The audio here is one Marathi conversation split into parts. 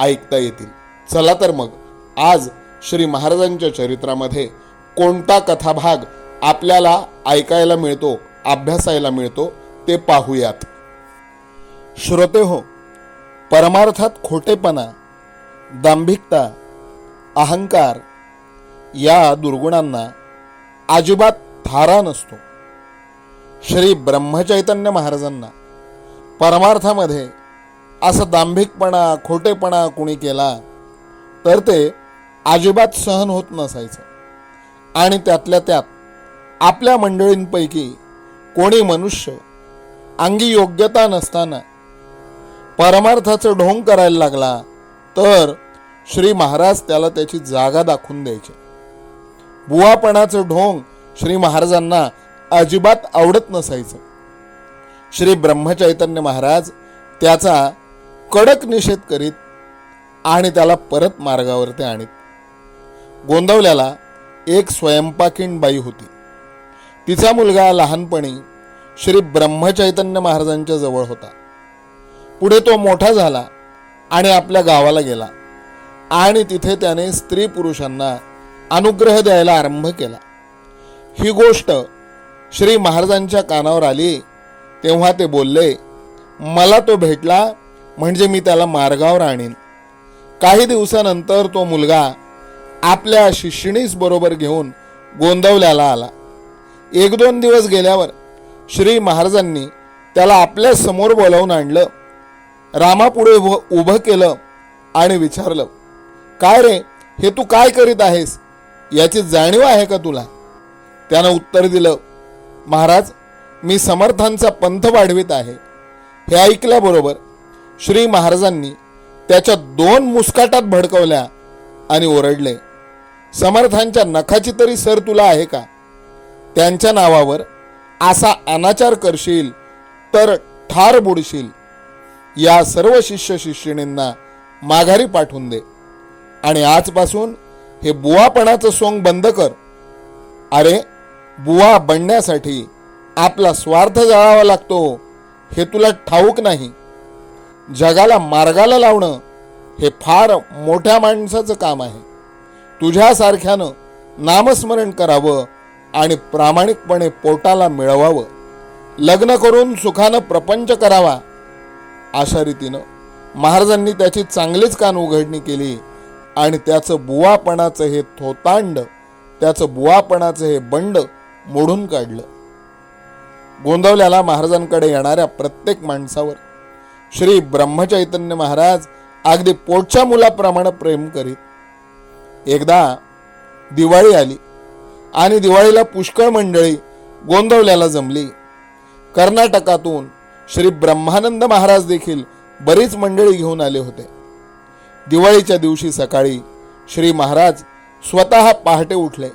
ऐकता येतील. चला तर मग आज श्री महाराजांच्या चरित्रामध्ये कोणता कथाभाग आपल्याला ऐकायला मिळतो अभ्यासायला मिळतो ते पाहूयात. श्रोते हो परमार्थात खोटेपणा दांभिकता अहंकार या दुर्गुणांना अजिबात थारा नसतो. श्री ब्रह्मचैतन्य महाराजांना परमार्थामध्ये असं दांभिकपणा खोटेपणा कुणी केला तर ते अजिबात सहन होत नसायचं. आणि त्यातल्या त्यात आपल्या मंडळींपैकी कोणी मनुष्य अंगी योग्यता नसताना परमार्थाचं ढोंग करायला लागला तर श्री महाराज त्याला त्याची जागा दाखवून द्यायचे. बुवापणाचं ढोंग श्री महाराजांना अजिबात आवडत नसायचं. श्री ब्रह्मचैतन्य महाराज त्याचा कडक निषेध करीत आणि त्याला परत मार्गावरती आणीत. गोंदवल्याला एक स्वयंपाकीण बाई होती. तिचा मुलगा लहानपणी श्री ब्रह्मचैतन्य महाराजांच्या जवळ होता. पुढे तो मोठा झाला आणि आपल्या गावाला गेला आणि तिथे त्याने स्त्री पुरुषांना अनुग्रह द्यायला आरंभ केला. ही गोष्ट श्री महाराजांच्या कानावर आली तेव्हा ते बोलले मला तो भेटला म्हणजे मी त्याला मार्गावर आणीन. काही दिवसानंतर तो मुलगा आपल्या शिष्यणीस बरोबर घेऊन गोंदवल्याला आला. एक दोन दिवस गेल्यावर श्री महाराजांनी त्याला आपल्यासमोर बोलावून आणलं. रामापुढे उभं उभं केलं आणि विचारलं काय रे हे तू काय करीत आहेस? याची जाणीव आहे का तुला? त्यानं उत्तर दिलं महाराज मी समर्थांचा पंथ वाढवित आहे. हे ऐकल्याबरोबर श्री महाराजांनी त्याच्या दोन मुस्काटात भडकवल्या आणि ओरडले समर्थांच्या नखाची तरी सर तुला आहे का? त्यांच्या नावावर असा अनाचार करशील तर ठार बुडशील. या सर्व शिष्य शिष्यणींना माघारी पाठवून दे. आणि आजपासून हे बुवापणाचं सोंग बंद कर. अरे बुवा बनण्यासाठी आपला स्वार्थ जाळावा लागतो हे तुला ठाऊक नाही. जगाला मार्गाला लावणं हे फार मोठ्या माणसाचं काम आहे. तुझ्यासारख्यानं नामस्मरण करावं आणि प्रामाणिकपणे पोटाला मिळवावं. लग्न करून सुखानं प्रपंच करावा. अशा रीतीनं महाराजांनी त्याची चांगलीच कान उघडणी केली आणि त्याचं बुवापणाचं हे थोतांड त्याचं बुवापणाचं हे बंड मोडून काढलं. गोंदवल्याला महाराजांकडे येणाऱ्या प्रत्येक माणसावर श्री ब्रह्मचैतन्य महाराज अगदी पोटच्या मुलाप्रमाणे प्रेम करीत. एकदा दिवाळी आली आणि दिवाळीला पुष्कळ मंडळी गोंदवल्याला जमली. कर्नाटकातून श्री ब्रह्मानंद महाराज देखील बरीच मंडळी घेऊन आले होते. दिवाळीच्या दिवशी सकाळी श्री महाराज स्वतः पहाटे उठले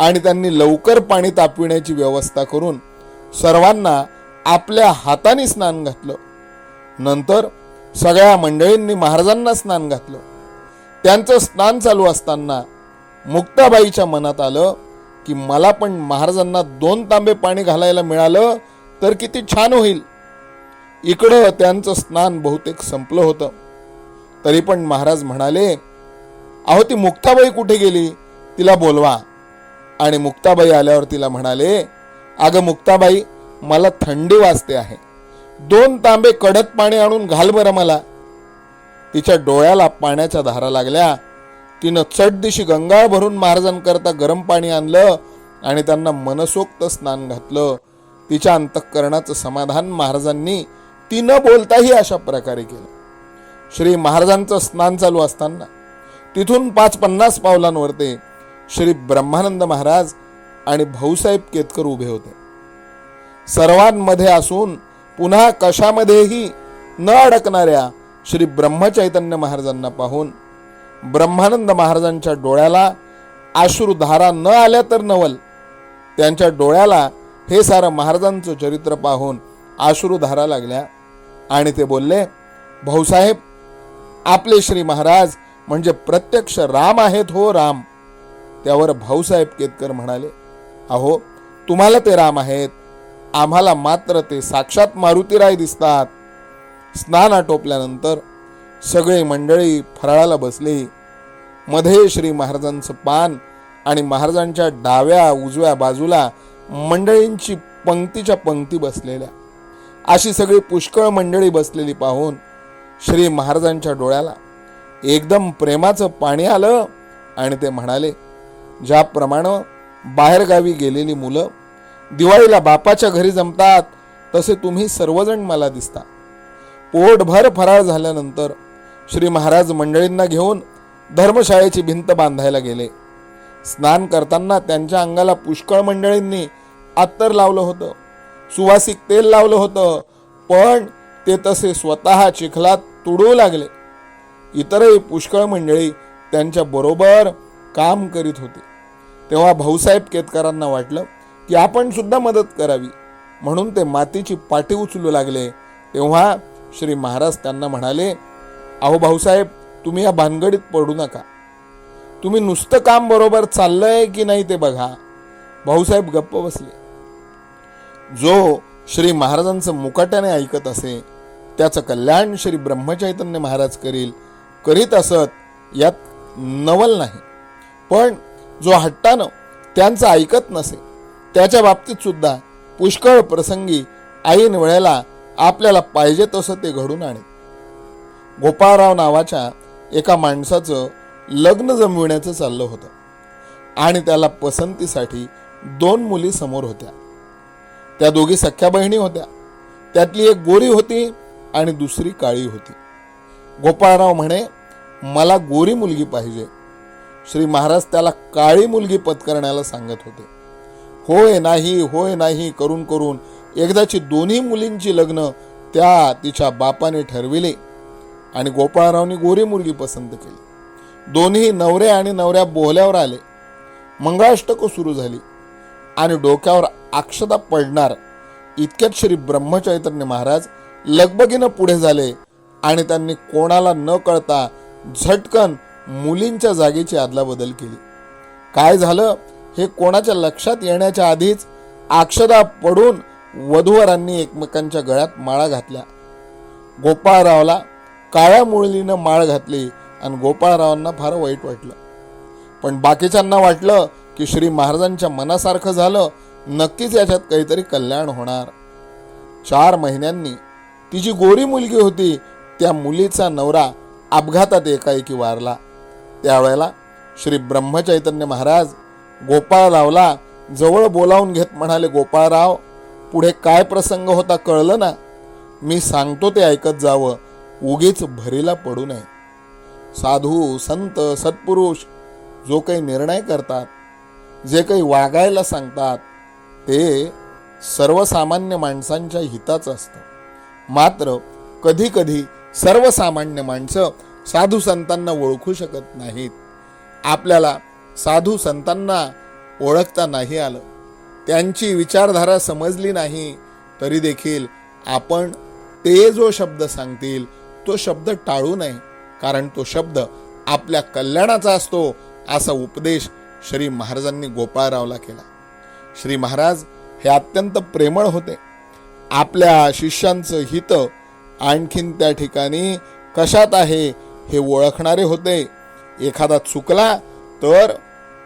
आणि त्यांनी लवकर पाणी तापविण्याची व्यवस्था करून सर्वांना आपल्या हाताने स्नान घातलं. नंतर सगळ्या मंडळींनी महाराजांना स्नान घातलं. त्यांचं स्नान चालू असताना मुक्ताबाईच्या मनात आलं की मला पण महाराजांना दोन तांबे पाणी घालायला मिळालं तर किती छान होईल. इकडं त्यांचं स्नान बहुतेक संपलं होतं. तरी पण महाराज म्हणाले अहो ती मुक्ताबाई कुठे गेली? तिला बोलवा. आणि मुक्ताबाई आल्यावर तिला म्हणाले अगं मुक्ताबाई मला थंडी वाजते आहे. दोन तांबे कडक पाणी आणून घाल बरं मला. तिच्या डोळ्याला पाण्याच्या धारा लागल्या. तिनं चटदिशी गंगा भरून महाराजांकरता गरम पाणी आणलं आणि त्यांना मनसोक्त स्नान घातलं. तिच्या अंतःकरणाचं समाधान महाराजांनी ती न बोलताही अशा प्रकारे केलं. श्री महाराजांचं स्नान चालू असताना तिथून पाच पन्नास पावलांवरते श्री ब्रह्मानंद महाराज आणि भाऊसाहेब केतकर उभे होते. सर्वांमध्ये असून पुन्हा कशामध्येही न अडकणाऱ्या श्री ब्रह्मचैतन्य महाराजांना पाहून ब्रह्मानंद महाराजांच्या डोळ्याला अश्रुधारा न आल्या तर नवल. त्यांच्या डोळ्याला हे सारं महाराजांचं चरित्र पाहून अश्रुधारा लागल्या आणि ते बोलले भाऊसाहेब आपले श्री महाराज म्हणजे प्रत्यक्ष राम आहेत हो राम. त्यावर भाऊसाहेब केतकर म्हणाले अहो तुम्हाला ते राम आहेत. आम्हाला मात्र ते साक्षात मारुतीराय दिसतात. स्नान आटोपल्यानंतर सगळी मंडळी फराळाला बसली. मध्ये श्री महाराजांचं पान आणि महाराजांच्या डाव्या उजव्या बाजूला मंडळींची पंक्तीच्या पंक्ती बसलेल्या. अशी सगळी पुष्कळ मंडळी बसलेली पाहून श्री महाराजांच्या डोळ्याला एकदम प्रेमाचं पाणी आलं आणि ते म्हणाले ज्याप्रमाणे बाहेरगावी गेलेली मुलं दिवाळीला बापाच्या घरी जमतात तसे तुम्ही सर्वजण मला दिसता. पोटभर फराळ झाल्यानंतर श्री महाराज मंडळींना घेऊन धर्मशाळेची भिंत बांधायला गेले. स्नान करताना त्यांच्या अंगाला पुष्कळ मंडळींनी अत्तर लावलं होतं. सुवासिक तेल लावलं होतं पण ते तसे स्वतः चिखलात तुडू लागले. इतरही पुष्कळ मंडळी त्यांच्या बरोबर काम करीत होते. तेव्हा भाऊसाहेब केतकरांना वाटलं की आपण सुद्धा मदत करावी. म्हणून ते मातीची पाटी उचलू लागले. तेव्हा श्री महाराज त्यांना म्हणाले अहो भाऊसाहेब तुम्ही या भानगडीत पडू नका. तुम्ही नुसतं काम बरोबर चाललंय की नाही ते बघा. भाऊसाहेब गप्प बसले. जो श्री महाराजांचं मुकाट्याने ऐकत असे त्याचं कल्याण श्री ब्रह्मचैतन्य महाराज करील करीत असत यात नवल नाही. पण जो हट्टानं त्यांचं ऐकत नसे त्याच्या बाबतीत सुद्धा पुष्कळ प्रसंगी ऐन वेळेला आपल्याला पाहिजे तसं ते घडून आणे गोपाळराव नावाच्या एका माणसाचं लग्न जमविण्याचं चाललं होतं आणि त्याला पसंतीसाठी दोन मुली समोर होत्या. त्या दोघी सख्या बहिणी होत्या. त्यातली एक गोरी होती आणि दुसरी काळी होती. गोपाळराव म्हणे मला गोरी मुलगी पाहिजे. श्री महाराज त्याला काळी मुलगी पत्करण्याला सांगत होते. होय नाही होय नाही करून करून एकदाची दोन्ही मुलींची लग्न त्या तिच्या बापाने ठरविले आणि गोपाळरावनी गोरी मुलगी पसंत केली. दोन्ही नवरे आणि नवऱ्या बोहल्यावर आले. मंगळाष्टक सुरू झाली आणि डोक्यावर अक्षता पडणार इतक्यात श्री ब्रह्मचैतन्य महाराज लगबगीनं पुढे झाले आणि त्यांनी कोणाला न कळता झटकन मुलींच्या जागेची अदलाबदल केली. काय झालं? हे कोणाच्या लक्षात येण्याच्या आधीच अक्षदा पडून वधूवरांनी एकमेकांच्या गळ्यात माळा घातल्या. गोपाळरावला काळ्या मुरलीनं माळ घातली आणि गोपाळरावांना फार वाईट वाटलं. पण बाकीच्यांना वाटलं की श्री महाराजांच्या मनासारखं झालं नक्कीच याच्यात काहीतरी कल्याण होणार. चार महिन्यांनी ती जी गोरी मुलगी होती त्या मुलीचा नवरा अपघातात एकाएकी वारला. त्यावेळेला श्री ब्रह्मचैतन्य महाराज गोपाळरावला जवळ बोलावून घेत म्हणाले गोपाळराव पुढे काय प्रसंग होता कळलं ना? मी सांगतो ते ऐकत जावं. उगीच भरीला पडू नये. साधू संत सत्पुरुष जो काही निर्णय करतात जे काही वागायला सांगतात ते सर्वसामान्य माणसांच्या हिताचं असतं. मात्र कधी कधी सर्वसामान्य माणसं साधू संतांना ओळखू शकत नाहीत. आपल्याला साधू संतांना ओळखता नाही आलं. त्यांची विचारधारा समजली नाही तरी देखील आपण ते जो शब्द सांगतील तो शब्द टाळू नये. कारण तो शब्द आपल्या कल्याणाचा असतो असा उपदेश श्री महाराजांनी गोपाळरावला केला. श्री महाराज हे अत्यंत प्रेमळ होते. आपल्या शिष्यांचं हित आणखीन त्या ठिकाणी कशात आहे हे ओळखणारे होते. एखादा चुकला तर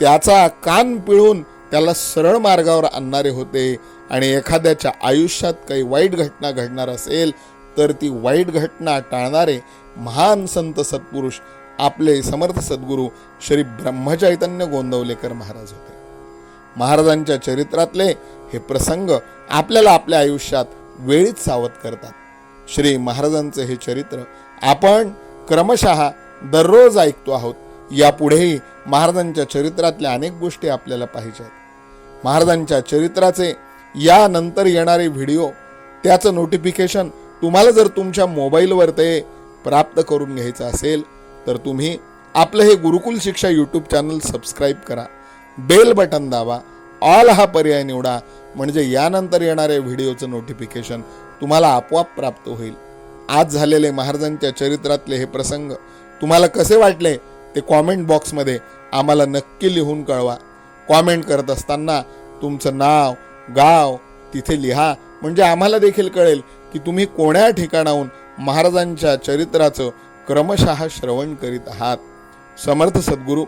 त्याचा कान पिळून त्याला सरळ मार्गावर आणणारे होते. आणि एखाद्याच्या आयुष्यात काही वाईट घटना घडणार असेल तर ती वाईट घटना टाळणारे महान संत सत्पुरुष आपले समर्थ सद्गुरू श्री ब्रह्मचैतन्य गोंदवलेकर महाराज होते. महाराजांच्या चरित्रातले हे प्रसंग आपल्याला आपल्या आयुष्यात वेळीच सावध करतात. श्री महाराजांचं हे चरित्र आपण क्रमशः दररोज ऐकतो आहोत. यापुढेही महाराजांच्या चरित्रातल्या अनेक गोष्टी आपल्याला पाहिजेत महाराजांच्या चरित्राचे यानंतर येणारे व्हिडिओ त्याचं नोटिफिकेशन तुम्हाला जर तुमच्या मोबाईलवर ते प्राप्त करून घ्यायचं असेल तर तुम्ही आपलं हे Gurukul Shiksha YouTube channel subscribe करा. बेल बटन दाबा. ऑल हा पर्याय निवडा. म्हणजे यानंतर येणाऱ्या व्हिडिओचं नोटिफिकेशन तुम्हाला आपोआप प्राप्त होईल. आज झालेले महाराजांच्या चरित्रातले हे प्रसंग तुम्हाला कसे वाटले? ते कॉमेंट बॉक्समध्ये आम्हाला नक्की लिहून कळवा. कॉमेंट करत असताना तुमचं नाव गाव तिथे लिहा. म्हणजे आम्हाला देखील कळेल की तुम्ही कोण्या ठिकाणाहून महाराजांच्या चरित्राचं क्रमशः श्रवण करीत आहात. समर्थ सद्गुरू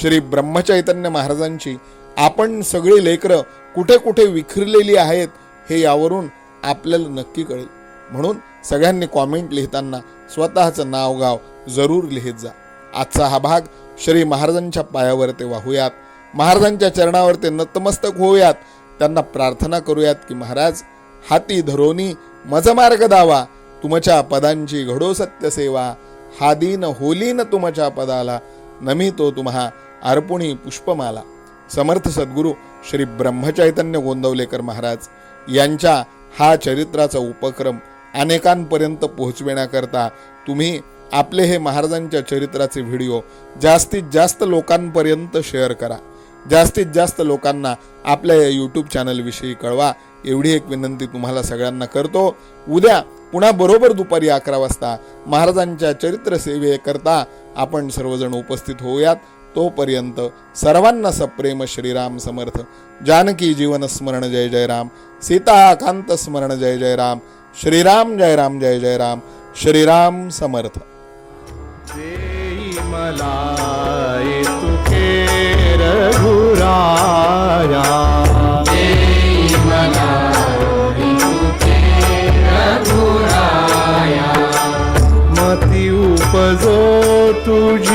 श्री ब्रह्मचैतन्य महाराजांची आपण सगळी लेकरं कुठे कुठे विखरलेली आहेत हे यावरून आपल्याला नक्की कळेल. म्हणून सगळ्यांनी कॉमेंट लिहिताना स्वतःचं नाव गाव जरूर लिहित जा. आजचा हा भाग श्री महाराजांच्या पायावर ते वाहूयात. महाराजांच्या चरणावर ते नतमस्तक होऊयात. त्यांना प्रार्थना करूयात की महाराज हाती धरोनी मज मार्ग दावा. तुमच्या पदांची घडो सत्य सेवा. हा दिन होलीन तुमच्या पदाला. नमितो तुम्हा अर्पुणी पुष्पमाला. समर्थ सद्गुरू श्री ब्रह्मचैतन्य गोंदवलेकर महाराज यांच्या हा चरित्राचा उपक्रम अनेकांपर्यंत पोहोचविण्याकरता तुम्ही आपले हे महाराजांच्या चरित्राचे व्हिडिओ जास्तीत जास्त लोकांपर्यंत शेअर करा. जास्तीत जास्त लोकांना आपल्या या यूट्यूब चॅनलविषयी कळवा. एवढी एक विनंती तुम्हाला सगळ्यांना करतो. उद्या पुन्हा बरोबर दुपारी अकरा वाजता महाराजांच्या चरित्र सेवेकरता आपण सर्वजण उपस्थित होऊयात. तोपर्यंत सर्वांना सप्रेम श्रीराम समर्थ. जानकी जीवन स्मरण जय जय राम. सीता स्मरण जय जय राम. श्रीराम जय राम जय जय राम. श्रीराम समर्थ. देई मला तुके रघुराया मती उपजो तुझी या गुण